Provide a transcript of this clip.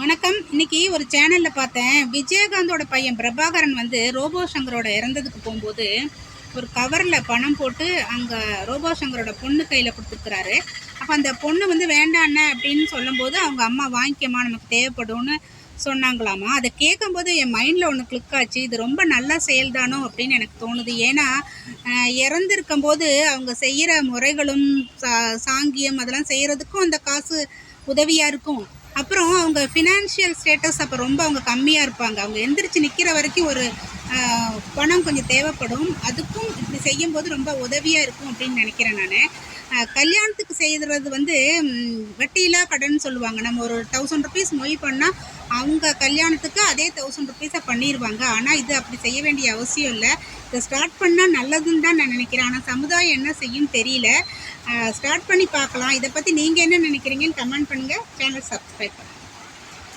வணக்கம். இன்னைக்கு ஒரு சேனலில் பார்த்தேன். விஜயகாந்தோட பையன் பிரபாகரன் வந்து ரோபோ சங்கரோட இறந்ததுக்கு போகும்போது ஒரு கவரில் பணம் போட்டு அங்கே ரோபோ சங்கரோட பொண்ணு கையில் கொடுத்துருக்குறாரு. அப்போ அந்த பொண்ணு வந்து வேண்டாண்ண அப்படின்னு சொல்லும்போது அவங்க அம்மா வாங்கிக்கம்மா நமக்கு தேவைப்படும்னு சொன்னாங்களாமா? அதை கேட்கும்போது என் மைண்டில் ஒன்று கிளிக் ஆச்சு. இது ரொம்ப நல்ல செயல்தானோ அப்படின்னு எனக்கு தோணுது. ஏன்னா இறந்துருக்கும் போது அவங்க செய்கிற முறைகளும் சா சாங்கியம் அதெல்லாம் செய்கிறதுக்கும் அந்த காசு உதவியாக இருக்கும். அப்புறம் அவங்க ஃபினான்ஷியல் ஸ்டேட்டஸ் அப்போ ரொம்ப அவங்க கம்மியாக இருப்பாங்க. அவங்க எந்திரிச்சு நிற்கிற வரைக்கும் ஒரு பணம் கொஞ்சம் தேவைப்படும். அதுக்கும் இப்படி செய்யும்போது ரொம்ப உதவியாக இருக்கும் அப்படின்னு நினைக்கிறேன் நான். கல்யாணத்துக்கு செய்கிறது வந்து ம், வட்டியில்லா கடன் சொல்லுவாங்க. நம்ம ஒரு தௌசண்ட் ருபீஸ் மொய் பண்ணால் அவங்க கல்யாணத்துக்கு அதே தௌசண்ட் ருபீஸை பண்ணிடுவாங்க ஆனால் இது அப்படி செய்ய வேண்டிய அவசியம் இல்லை. இதை ஸ்டார்ட் பண்ணால் நல்லதுன்னு தான் நான் நினைக்கிறேன். ஆனால் சமுதாயம் என்ன செய்யும் தெரியல. ஸ்டார்ட் பண்ணி பார்க்கலாம். இதை பற்றி நீங்கள் என்ன நினைக்கிறீங்கன்னு கமெண்ட் பண்ணுங்கள் சேனல் சப்ஸ்கிரைப் பண்ணுங்கள்